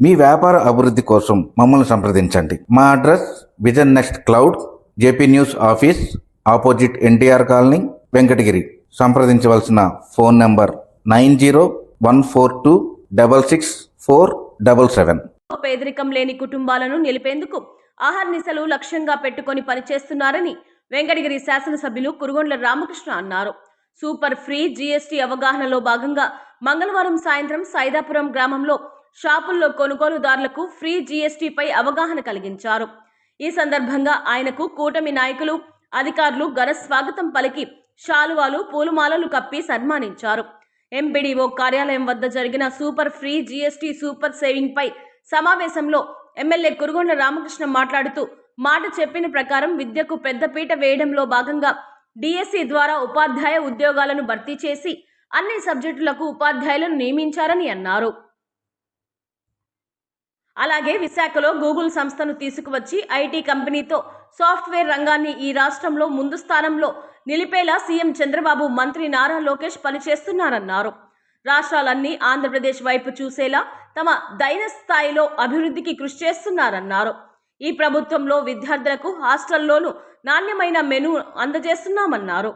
మీ వ్యాపార అభివృద్ధి కోసం మమ్మల్ని సంప్రదించండి. మా address vision next cloud JP news office opposite NTR colony Venkatagiri. సంప్రదించవలసిన phone number nine zero one four two double six four double seven. పేదరికం లేని కుటుంబాలను నిలిపేందుకు ఆహార్నిశలు లక్ష్యంగా పెట్టుకొని పనిచేస్తున్నారని వెంకటగిరి శాసనసభ్యులు కురుగొండ్ల రామకృష్ణ అన్నారు. సూపర్ ఫ్రీ జీఎస్టీ అవగాహనలో భాగంగా మంగళవారం సాయంత్రం సైదాపురం గ్రామంలో షాపుల్లో కొనుగోలుదారులకు ఫ్రీ జీఎస్టీపై అవగాహన కలిగించారు. ఈ సందర్భంగా ఆయనకు కూటమి నాయకులు అధికారులు ఘన స్వాగతం పలికి శాలువాలు పూలమాలలు కప్పి సన్మానించారు. ఎంపీడీఓ కార్యాలయం వద్ద జరిగిన super free GST super saving పై సమావేశంలో ఎమ్మెల్యే కురుగొండ రామకృష్ణ మాట్లాడుతూ మాట చెప్పిన ప్రకారం విద్యకు పెద్దపీట వేయడంలో భాగంగా డిఎస్సి ద్వారా ఉపాధ్యాయ ఉద్యోగాలను భర్తీ చేసి అన్ని సబ్జెక్టులకు ఉపాధ్యాయులను నియమించారని అన్నారు. అలాగే విశాఖలో గూగుల్ సంస్థను తీసుకువచ్చి ఐటీ కంపెనీతో సాఫ్ట్వేర్ రంగాన్ని ఈ రాష్ట్రంలో ముందు స్థానంలో నిలిపేలా సీఎం చంద్రబాబు మంత్రి నారా లోకేష్ పనిచేస్తున్నారన్నారు. రాష్ట్రాలన్నీ ఆంధ్రప్రదేశ్ వైపు చూసేలా తమ దైన స్థాయిలో అభివృద్ధికి కృషి చేస్తున్నారన్నారు. ఈ ప్రభుత్వంలో విద్యార్థులకు హాస్టల్లోనూ నాణ్యమైన మెను అందజేస్తున్నామన్నారు.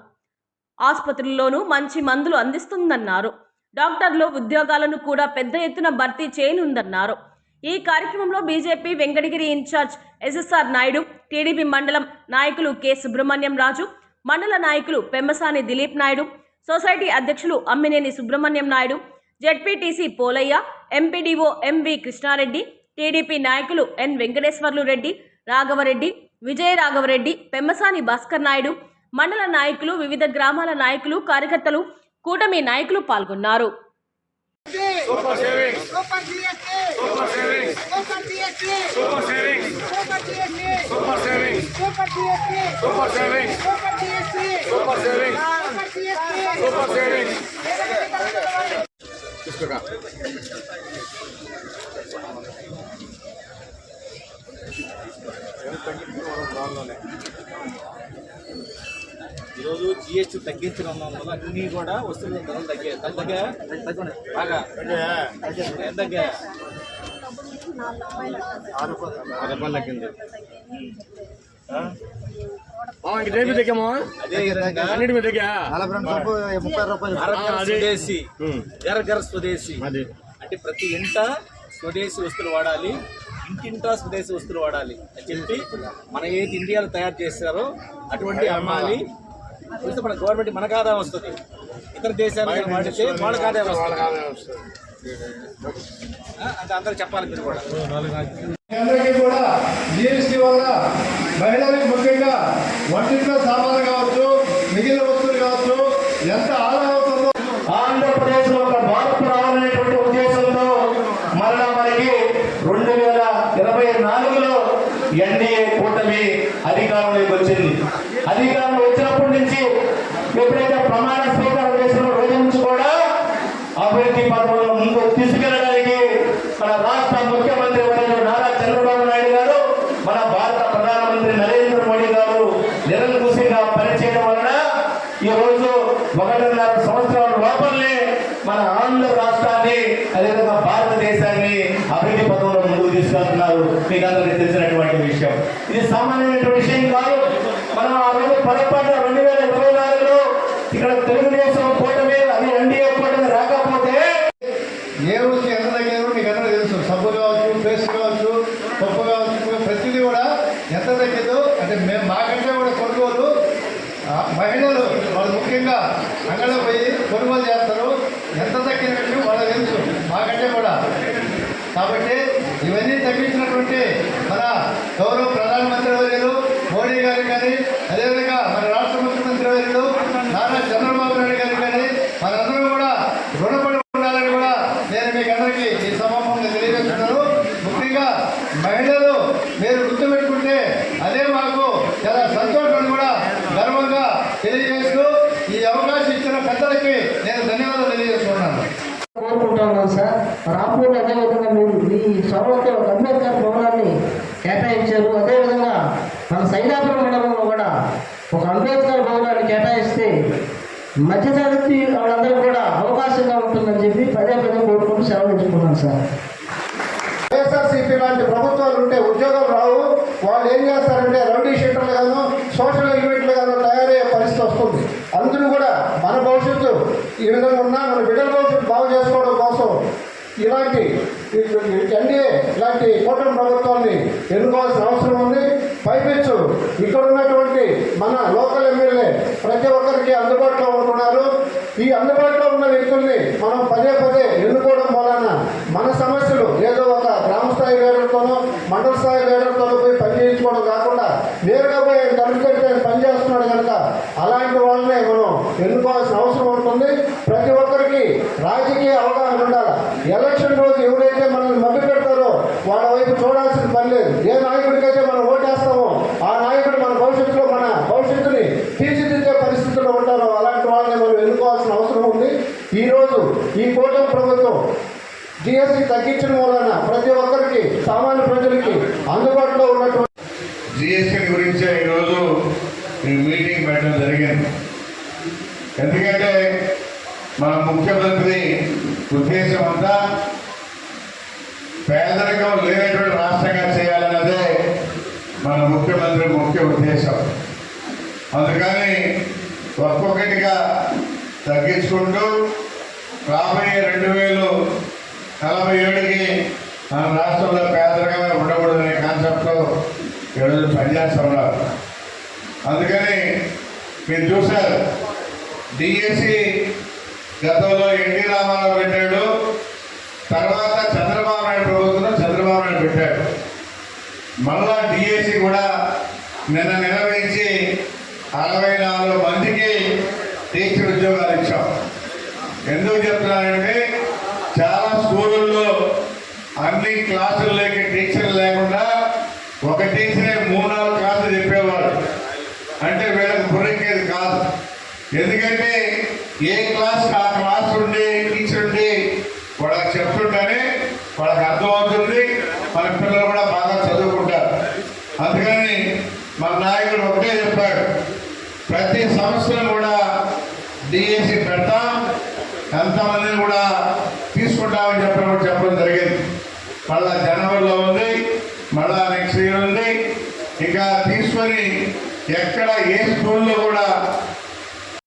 ఆసుపత్రుల్లోనూ మంచి మందులు అందిస్తుందన్నారు. డాక్టర్లు ఉద్యోగాలను కూడా పెద్ద ఎత్తున భర్తీ చేయనుందన్నారు. ఈ కార్యక్రమంలో BJP Venkatagiri incharge SSR Naidu TDP మండలం నాయకులు కె. సుబ్రహ్మణ్యం రాజు మండల నాయకులు పెమ్మసాని దిలీప్ నాయుడు సొసైటీ అధ్యక్షులు Ammineni Subrahmanyam Naidu ZPTC Polaiah MPDO MV Krishnareddy TDP నాయకులు ఎన్ వెంకటేశ్వర్లు రెడ్డి రాఘవరెడ్డి విజయ రాఘవరెడ్డి పెమ్మసాని భాస్కర్ నాయుడు మండల నాయకులు వివిధ గ్రామాల నాయకులు కార్యకర్తలు కూటమి నాయకులు పాల్గొన్నారు. Super saving super GST super saving super GST super saving super GST super saving super GST super saving super GST super saving super GST super saving ఈరోజు జిఎస్టీ తగ్గించడం వల్ల అన్ని కూడా వస్తువుల ధరలు తగ్గాయి. తగ్గగా బాగా? ఎంత తగ్గా? ఆరు రూపాయలు తగ్గింది. స్వదేశీ. అంటే ప్రతి ఇంట స్వదేశీ వస్తువులు వాడాలి. ఇంటింటా స్వదేశీ వస్తువులు వాడాలి అని చెప్పి మన ఏది ఇండియాలో తయారు చేస్తారో అటువంటి అమ్మాలి. చూస్తే మన గవర్నమెంట్ మనకు ఆదాయం వస్తుంది. ఇతర దేశాలకు వాడితే వాళ్ళకి ఆదాయం వస్తుంది. అంటే అందరూ చెప్పాలి మీరు కూడా. అందరికీ కూడా జిఎస్టీ వల్ల మహిళలకు ముఖ్యంగా వంటింట్లో సామాన్లు కావచ్చు మిగిలిన వస్తువులు కావచ్చు ఎంత ఆదాయం అవుతుందో ఆంధ్రప్రదేశ్లో ఒక మార్పు రావాలనేటువంటి ఉద్దేశంతో మరలా మనకి రెండు వేల ఇరవై నాలుగులో ఎన్డీఏ కూటమి అధికారంలోకి వచ్చింది. అధికారంలో వచ్చినప్పటి నుంచి ఎప్పుడైతే ప్రమాణ స్వీకారం చేసిన రోజు నుంచి కూడా అభివృద్ధి పథకంలో ముందుకు తీసుకెళ్ళడానికి మన రాష్ట్ర ముఖ్యమంత్రి వర్యులు నారా చంద్రబాబు నాయుడు గారు మన భారత ప్రధానమంత్రి నరేంద్ర మోడీ గారు నిరంకుశంగా పనిచేయడం వలన ఈ రోజు ఒకటిన్నర సంవత్సరాల లోపలనే మన ఆంధ్ర రాష్ట్రాన్ని అదేవిధంగా భారతదేశాన్ని అభివృద్ధి పథంలో ముందుకు తీసుకెళ్తున్నారు. మీకు అందరికీ తెలిసినటువంటి విషయం. ఇది సామాన్యమైన విషయం కాదు. మనం ఆ రోజు పొరపాటున రెండు వేల ఇరవై నాలుగులో ఇక్కడ తెలుగుదేశం కూటమి అది ఎన్డీఏ కూటమి రాకపోతే ఏ వస్తువు ఎంత తగ్గారు మీకు అందరూ తెలుసు. సబ్బు కావచ్చు పేస్ట్ కావచ్చు పప్పు కావచ్చు ప్రతిదీ కూడా ఎంత తగ్గిందో అంటే మేము మాకంటే కూడా కొనుగోలు మహిళలు వాళ్ళు ముఖ్యంగా అంగళ పోయి కొనుగోలు చేస్తారు. ఎంత తగ్గినట్టు వాళ్ళకి తెలుసు. మాకంటే కూడా. కాబట్టి ఇవన్నీ తగ్గించినటువంటి మన గౌరవ ప్రధానమంత్రి వర్యులు మోడీ గారు కానీ అదేవిధంగా మన రాష్ట్ర ముఖ్యమంత్రి వర్యులు నారా చంద్రబాబు నాయుడు గారికి కానీ మనందరం కూడా రుణపడి ఉండాలని కూడా నేను మీకు అందరికీ ఈ సమాపంగా తెలియజేస్తున్నాను ముఖ్యంగా మహిళలు మీరు గుర్తుపెట్టుకుంటే అదే మాకు చాలా సంతోషం కూడా గర్వంగా తెలియజేస్తూ ఈ అవకాశం ఇచ్చిన పెద్దలకి నేను ధన్యవాదాలు తెలియజేస్తున్నాను. కోరుకుంటున్నాను సార్. రాంపూర్ అదేవిధంగా మీరు మీ చొరవతో ఒక అంబేద్కర్ భవనాన్ని కేటాయించారు. అదేవిధంగా మన సైదాపురం మండలంలో కూడా ఒక అంబేద్కర్ భవనాన్ని కేటాయిస్తే మధ్యతరగతి వాళ్ళందరూ కూడా అవకాశంగా ఉంటుందని చెప్పి పదే పదే కోరుకుంటూ సెలవు ఇచ్చుకున్నాను సార్. వైఎస్ఆర్సీపీ లాంటి ప్రభుత్వాలు ఉంటే ఉద్యోగం రావు. వాళ్ళు ఏం చేస్తారంటే రౌడీ షీటర్లు గాను సోషల్ ఎలిమెంట్లు గాను తయారయ్యే పరిస్థితి వస్తుంది. అందరూ కూడా మన భవిష్యత్తు ఈ విధంగా ఉన్నా మన బిడ్డల భవిష్యత్తు బాగు చేసుకోవడం కోసం ఇలాంటి ఎన్డీఏ ఇలాంటి కూటమి ప్రభుత్వాన్ని ఎన్నుకోవాల్సిన అవసరం ఉంది. పైపెచ్చు. ఇక్కడ ఉన్నటువంటి మన లోకల్ ఎమ్మెల్యే ప్రతి ఒక్కరికి అందుబాటులో ఉంటున్నారు. ఈ అందుబాటులో ఉన్న వ్యక్తుల్ని మనం పదే పదే ఎన్నుకోవడం వలన మన సమస్యలు ఏదో ఒక గ్రామ స్థాయి లీడర్తోనో మండల స్థాయి లీడర్తోనో పోయి పని చేయించుకోవడం కాకుండా నేరుగా పోయి ఆయన పనిచేస్తున్నాడు పని చేస్తున్నాడు కనుక అలాంటి వాళ్ళనే మనం ఎన్నుకోవాల్సిన అవసరం ఉంటుంది. ప్రతి ఒక్కరికి రాజకీయ అవగాహన ఎలక్షన్ రోజు ఎవరైతే మనల్ని మభ్య పెడతారో వాళ్ళ వైపు చూడాల్సిన పని లేదు. ఏ నాయకుడికైతే మనం ఓటేస్తామో ఆ నాయకుడు మన భవిష్యత్తులో మన భవిష్యత్తుని తీర్చిదిద్దే పరిస్థితుల్లో ఉంటారో అలాంటి వాళ్ళని మనం ఎన్నుకోవాల్సిన అవసరం ఉంది. ఈరోజు ఈ కూటమి ప్రభుత్వం జిఎస్టీ తగ్గించడం వలన ప్రతి ఒక్కరికి సామాన్య ప్రజలకి అందుబాటులో ఉన్నటువంటి జిఎస్టీ గురించే ఈరోజు మీటింగ్ పెట్టడం జరిగింది. ఎందుకంటే మన ముఖ్యమంత్రి ఉద్దేశం అంతా పేదరికం లేనటువంటి రాష్ట్రంగా చేయాలన్నదే మన ముఖ్యమంత్రి ముఖ్య ఉద్దేశం. అందుకని ఒక్కొక్కటిగా తగ్గించుకుంటూ రాబోయే రెండు వేలు నలభై ఏడుకి మన రాష్ట్రంలో పేదరికమే ఉండకూడదనే కాన్సెప్ట్లో ఈరోజు పనిచేస్తున్నారు. అందుకని మీరు చూసారు డిఎస్సి గతంలో ఎన్టీ రామారావు పెట్టాడు తర్వాత చంద్రబాబు నాయుడు ప్రభుత్వంలో చంద్రబాబు నాయుడు పెట్టాడు. మళ్ళా డిఎస్సి కూడా నిన్న నిర్వహించి అరవై నాలుగు మందికి టీచర్ ఉద్యోగాలు ఇచ్చాం. ఎందుకు చెప్తున్నానంటే చాలా స్కూళ్ళల్లో అన్ని క్లాసుల్లోకి టీచర్లు లేకుండా ఒక టీచరే మూడు నాలుగు క్లాసులు చెప్పేవాడు అంటే వీళ్ళకి బుర్రెక్కేది కాదు ఎందుకంటే ఏ క్లాస్ ఆ క్లాస్ ఉండే టీచర్ ఉండి వాళ్ళకి చెప్తుంటేనే వాళ్ళకి అర్థమవుతుంది. మన పిల్లలు కూడా బాగా చదువుకుంటారు. అందుకని మన నాయకుడు ఒకటే చెప్పాడు ప్రతి సంవత్సరం కూడా డిఎస్సి పెడతాం ఎంతమందిని కూడా తీసుకుంటామని చెప్పడం చెప్పడం జరిగింది. మళ్ళా జనవరిలో ఉంది మళ్ళా నెక్స్ట్ ఇయర్ ఉంది. ఇంకా తీసుకొని ఎక్కడ ఏ స్కూల్లో కూడా